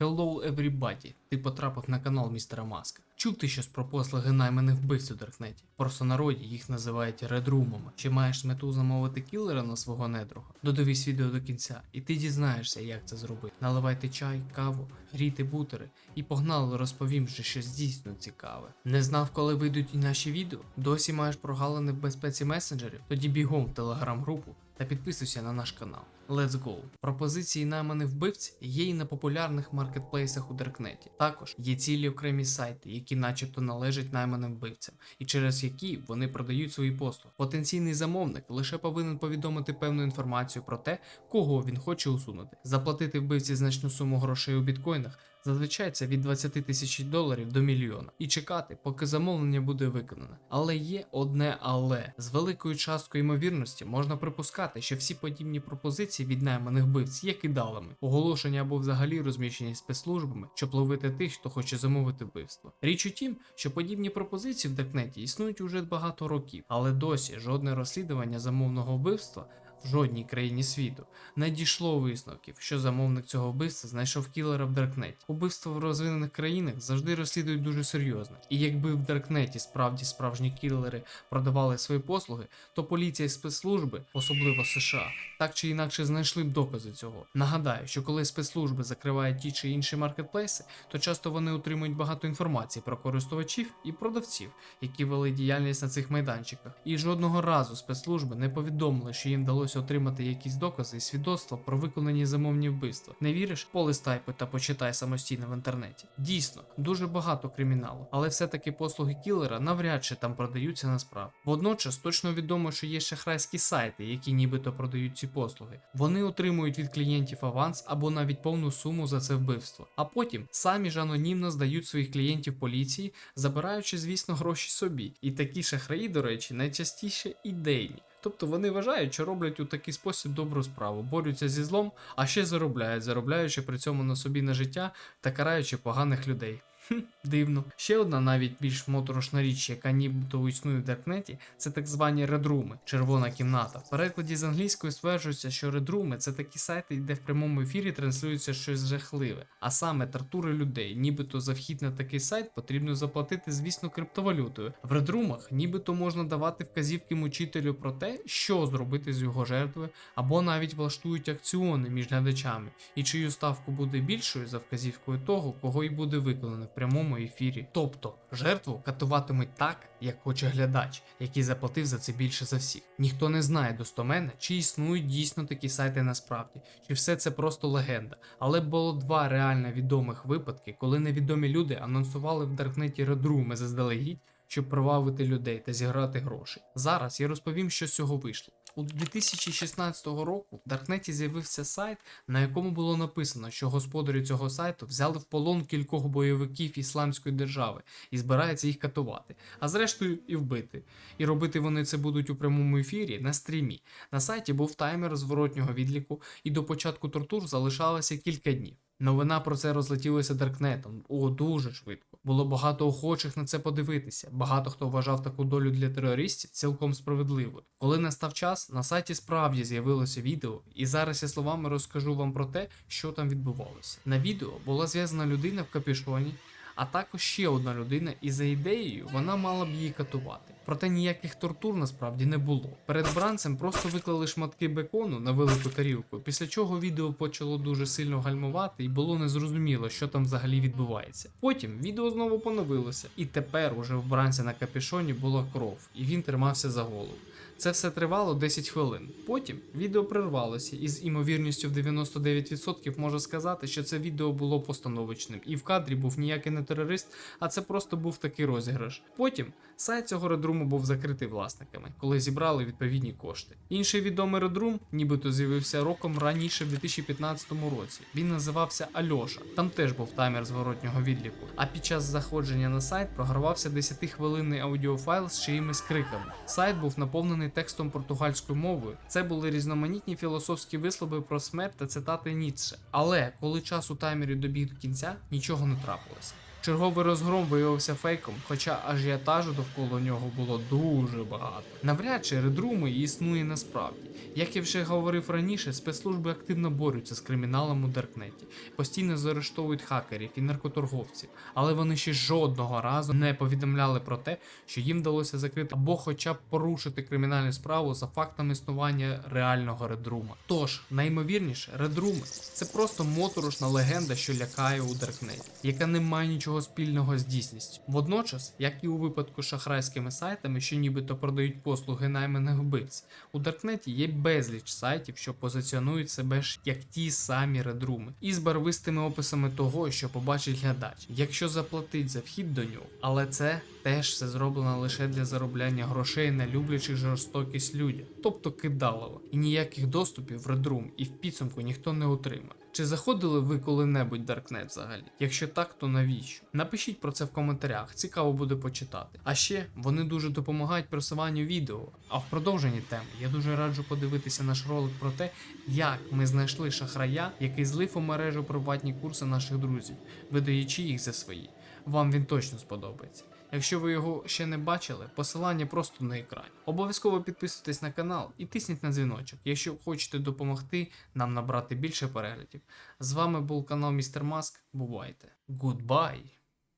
Hello everybody! Ти потрапив на канал містера Маска. Чув ти щось про послуги найманих вбивць у Даркнеті? Просто народі їх називають редрумами. Чи маєш мету замовити кілера на свого недруга? Додивись відео до кінця, і ти дізнаєшся, як це зробити. Наливайте чай, каву, грійте бутери і погнали розповім же щось дійсно цікаве. Не знав, коли вийдуть і наші відео? Досі маєш прогалини в безпеці месенджерів? Тоді бігом в телеграм-групу та підписуйся на наш канал. Let's go! Пропозиції найманих вбивць є і на популярних маркетплейсах у Даркнеті. Також є цілі окремі сайти, які начебто належать найманим вбивцям, і через які вони продають свої послуги. Потенційний замовник лише повинен повідомити певну інформацію про те, кого він хоче усунути, заплатити вбивці значну суму грошей у біткоїнах. Зазвичай це від 20 тисяч доларів до мільйона, і чекати, поки замовлення буде виконане. Але є одне але з великою часткою ймовірності можна припускати, що всі подібні пропозиції від найманих вбивць є кидалами, оголошення або взагалі розміщені спецслужбами, щоб ловити тих, хто хоче замовити вбивство. Річ у тім, що подібні пропозиції в Даркнеті існують уже багато років, але досі жодне розслідування замовного вбивства. В жодній країні світу не дійшло висновків, що замовник цього вбивства знайшов кілера в Даркнеті. Убивства в розвинених країнах завжди розслідують дуже серйозно. І якби в Даркнеті справді справжні кілери продавали свої послуги, то поліція і спецслужби, особливо США, так чи інакше знайшли б докази цього. Нагадаю, що коли спецслужби закривають ті чи інші маркетплейси, то часто вони отримують багато інформації про користувачів і продавців, які вели діяльність на цих майданчиках. І жодного разу спецслужби не повідомили, що їм вдалося отримати якісь докази і свідоцтва про виконані замовні вбивства. Не віриш? Полистай та почитай самостійно в інтернеті. Дійсно, дуже багато криміналу, але все-таки послуги кілера навряд чи там продаються насправді. Водночас точно відомо, що є шахрайські сайти, які нібито продають ці послуги. Вони отримують від клієнтів аванс або навіть повну суму за це вбивство, а потім самі ж анонімно здають своїх клієнтів поліції, забираючи, звісно, гроші собі. І такі шахраї, до речі, найчастіше ідейні. Тобто вони вважають, що роблять у такий спосіб добру справу, борються зі злом, а ще заробляють, заробляючи при цьому на собі на життя та караючи поганих людей. Хм, дивно. Ще одна навіть більш моторошна річ, яка нібито існує в Даркнеті, це так звані редруми, червона кімната. В перекладі з англійської стверджується, що редруми це такі сайти, де в прямому ефірі транслюється щось жахливе, а саме тортури людей. Нібито за вхід на такий сайт потрібно заплатити, звісно, криптовалютою. В редрумах нібито можна давати вказівки мучителю про те, що зробити з його жертвою, або навіть влаштують акціони між глядачами, і чию ставку буде більшою за вказівкою того, кого й буде виконано прямому ефірі. Тобто жертву катуватимуть так, як хоче глядач, який заплатив за це більше за всіх. Ніхто не знає достоменно, чи існують дійсно такі сайти насправді, чи все це просто легенда. Але було два реально відомих випадки, коли невідомі люди анонсували в Даркнеті редруми заздалегідь, щоб провавити людей та зіграти гроші. Зараз я розповім, що з цього вийшло. У 2016 року в Даркнеті з'явився сайт, на якому було написано, що господарі цього сайту взяли в полон кількох бойовиків ісламської держави і збираються їх катувати, а зрештою і вбити. І робити вони це будуть у прямому ефірі на стрімі. На сайті був таймер зворотнього відліку, і до початку тортур залишалося кілька днів. Новина про це розлетілася Даркнетом. О, дуже швидко. Було багато охочих на це подивитися. Багато хто вважав таку долю для терористів цілком справедливою. Коли настав час, на сайті справді з'явилося відео, і зараз я словами розкажу вам про те, що там відбувалося. На відео була зв'язана людина в капюшоні, а також ще одна людина, і за ідеєю вона мала б її катувати. Проте ніяких тортур насправді не було. Перед бранцем просто виклали шматки бекону на велику тарілку, після чого відео почало дуже сильно гальмувати і було незрозуміло, що там взагалі відбувається. Потім відео знову поновилося, і тепер уже в бранця на капюшоні була кров, і він тримався за голову. Це все тривало 10 хвилин. Потім відео прервалося, і з імовірністю в 99% можу сказати, що це відео було постановочним, і в кадрі був ніякий не терорист, а це просто був такий розіграш. Потім сайт цього редруму був закритий власниками, коли зібрали відповідні кошти. Інший відомий редрум, нібито з'явився роком раніше, в 2015 році. Він називався Альоша. Там теж був таймер зворотнього відліку. А під час заходження на сайт програвався 10-хвилинний аудіофайл з чиїмись криками. Сайт був наповнений текстом португальською мовою. Це були різноманітні філософські вислови про смерть та цитати Ніцше. Але коли час у таймері добіг до кінця, нічого не трапилося. Черговий розгром виявився фейком, хоча ажіотажу довкола нього було дуже багато. Навряд чи редруми існує насправді. Як я вже говорив раніше, спецслужби активно борються з криміналом у Даркнеті, постійно заарештовують хакерів і наркоторговців, але вони ще жодного разу не повідомляли про те, що їм вдалося закрити або хоча б порушити кримінальну справу за фактами існування реального редрума. Тож, найімовірніше, редруми це просто моторошна легенда, що лякає у Даркнеті, яка не має нічого спільного з дійсністю. Водночас, як і у випадку з шахрайськими сайтами, що нібито продають послуги найманих вбивць, у Даркнеті є безліч сайтів, що позиціонують себе ж як ті самі редруми, із барвистими описами того, що побачить глядач, якщо заплатить за вхід до нього. Але це теж все зроблено лише для заробляння грошей на люблячих жорстокість людям, тобто кидалово, і ніяких доступів в редрум і в підсумку ніхто не отримає. Чи заходили ви коли-небудь Даркнет взагалі? Якщо так, то навіщо? Напишіть про це в коментарях, цікаво буде почитати. А ще вони дуже допомагають просуванню відео. А в продовженні теми я дуже раджу подивитися наш ролик про те, як ми знайшли шахрая, який злив у мережу приватні курси наших друзів, видаючи їх за свої. Вам він точно сподобається. Якщо ви його ще не бачили, посилання просто на екрані. Обов'язково підписуйтесь на канал і тисніть на дзвіночок, якщо хочете допомогти нам набрати більше переглядів. З вами був канал Містер Маск. Бувайте. Goodbye!